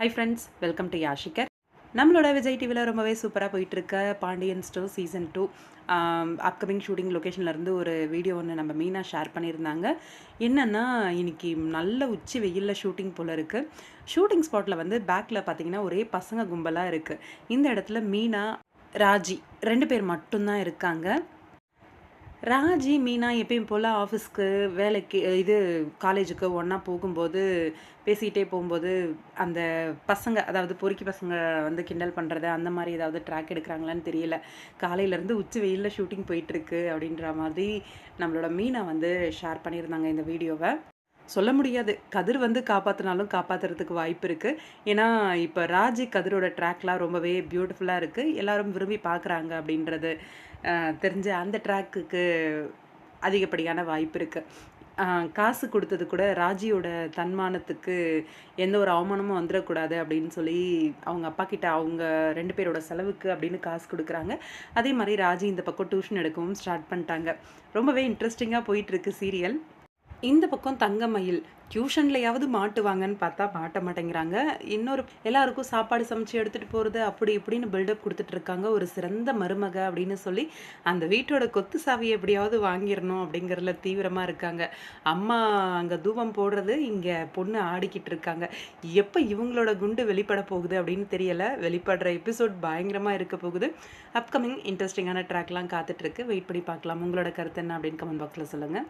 High friends welcome to யாஷிகர் நம்மளோட விஜய் டிவியில் ரொம்பவே சூப்பராக போயிட்டுருக்க Pandian stores season two upcoming shooting லொக்கேஷன்லேருந்து ஒரு வீடியோ ஒன்று நம்ம மீனாக ஷேர் பண்ணியிருந்தாங்க. என்னென்னா இன்றைக்கி நல்ல உச்சி வெயிலில் ஷூட்டிங் போல் இருக்குது ஷூட்டிங் ஸ்பாட்டில் வந்து பேக்கில் பார்த்தீங்கன்னா ஒரே பசங்க கும்பலாக இருக்குது இந்த இடத்துல மீனா ராஜி ரெண்டு பேர் மட்டும்தான் இருக்காங்க. ராஜி மீனா எப்பயும் போல் ஆஃபீஸ்க்கு வேலைக்கு இது காலேஜுக்கு ஒன்றா போகும்போது பேசிக்கிட்டே போகும்போது அந்த பசங்க அதாவது பொறுக்கி பசங்க வந்து கிண்டல் பண்ணுறது அந்த மாதிரி ஏதாவது ட்ராக் எடுக்கிறாங்களான்னு தெரியல. காலையிலேருந்து உச்சி வெயிலில் ஷூட்டிங் போயிட்டுருக்கு அப்படின்ற மாதிரி நம்மளோட மீனா வந்து ஷேர் பண்ணியிருந்தாங்க இந்த வீடியோவை சொல்ல முடியாது. கதிர் வந்து காப்பாற்றினாலும் காப்பாற்றுறதுக்கு வாய்ப்பு இருக்குது ஏன்னா இப்போ ராஜி கதிரோட ட்ராக்லாம் ரொம்பவே பியூட்டிஃபுல்லாக இருக்குது எல்லாரும் விரும்பி பார்க்குறாங்க அப்படின்றது தெரிஞ்ச அந்த ட்ராக்குக்கு அதிகப்படியான வாய்ப்பு இருக்குது காசு கொடுத்தது கூட ராஜியோட தன்மானத்துக்கு எந்த ஒரு அவமானமும் வந்துடக்கூடாது அப்படின்னு சொல்லி அவங்க அப்பா கிட்ட அவங்க ரெண்டு பேரோட செலவுக்கு அப்படின்னு காசு கொடுக்குறாங்க. அதே மாதிரி ராஜி இந்த பக்கம் டியூஷன் எடுக்கவும் ஸ்டார்ட் பண்ணிட்டாங்க. ரொம்பவே இன்ட்ரெஸ்டிங்காக போயிட்டுருக்கு சீரியல் இந்த பக்கம் தங்கமயில் டியூஷன்லையாவது மாட்டுவாங்கன்னு பார்த்தா மாட்ட மாட்டேங்கிறாங்க. இன்னொரு எல்லாருக்கும் சாப்பாடு சமைச்சு எடுத்துகிட்டு போகிறது அப்படி இப்படின்னு பில்டப் கொடுத்துட்டு இருக்காங்க ஒரு சிறந்த மருமக அப்படின்னு சொல்லி அந்த வீட்டோட கொத்து சாவியை எப்படியாவது வாங்கிடணும் அப்படிங்கிறதுல தீவிரமாக இருக்காங்க. அம்மா அங்கே தூபம் போடுறது இங்கே பொண்ணு ஆடிக்கிட்டு இருக்காங்க. எப்போ இவங்களோட குண்டு வெளிப்பட போகுது அப்படின்னு தெரியலை. வெளிப்படுற எபிசோட் பயங்கரமாக இருக்க போகுது. அப்கமிங் இன்ட்ரெஸ்டிங்கான ட்ராக்லாம் காத்துட்ருக்கு. வெயிட் பண்ணி பார்க்கலாம். உங்களோட கருத்து என்ன அப்படின்னு கமெண்ட் பாக்ஸில் சொல்லுங்கள்